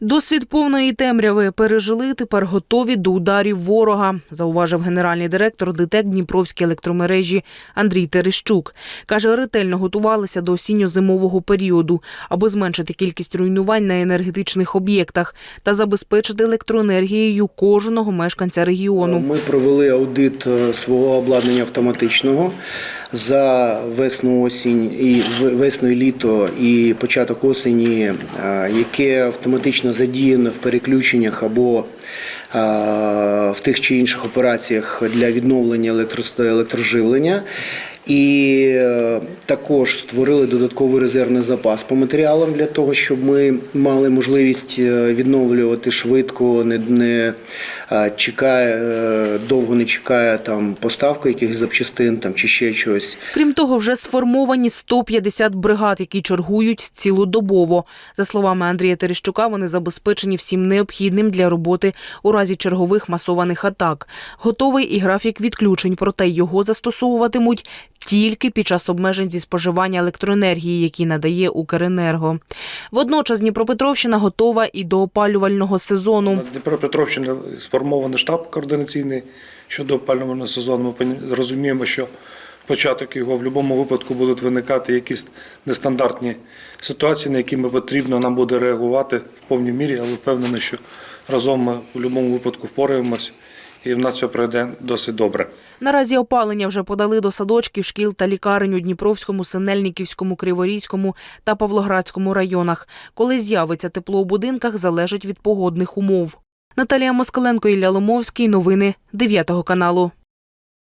Досвід повної темряви пережили, тепер готові до ударів ворога, зауважив генеральний директор ДТЕК Дніпровські електромережі Андрій Терещук. Каже, ретельно готувалися до осінньо-зимового періоду, аби зменшити кількість руйнувань на енергетичних об'єктах та забезпечити електроенергією кожного мешканця регіону. Ми провели аудит е, свого обладнання автоматичного за весну, осінь і весну і літо і початок осені, е, яке автоматично задіяно в переключеннях або е, в тих чи інших операціях для відновлення електро- електроживлення. І е, також створили додатковий резервний запас по матеріалам для того, щоб ми мали можливість е, відновлювати швидко, не, не е, чекає, довго не чекає там поставка якихось запчастин там чи ще чогось. Крім того, вже сформовані 150 бригад, які чергують цілодобово. За словами Андрія Терещука, вони забезпечені всім необхідним для роботи у разі чергових масованих атак. Готовий і графік відключень, проте його застосовуватимуть тільки під час обмежень зі споживання електроенергії, які надає Укренерго. Водночас Дніпропетровщина готова і до опалювального сезону. На Дніпропетровщині сформований штаб координаційний щодо опалювального сезону. Ми розуміємо, що початок його в будь-якому випадку будуть виникати якісь нестандартні ситуації, на які ми потрібно нам буде реагувати в повній мірі, але впевнений, що разом ми в будь-якому випадку впораємось і в нас все пройде досить добре. Наразі опалення вже подали до садочків, шкіл та лікарень у Дніпровському, Синельниківському, Криворізькому та Павлоградському районах. Коли з'явиться тепло у будинках, залежить від погодних умов. Наталія Москаленко, Ілля Ломовський. Новини 9 каналу.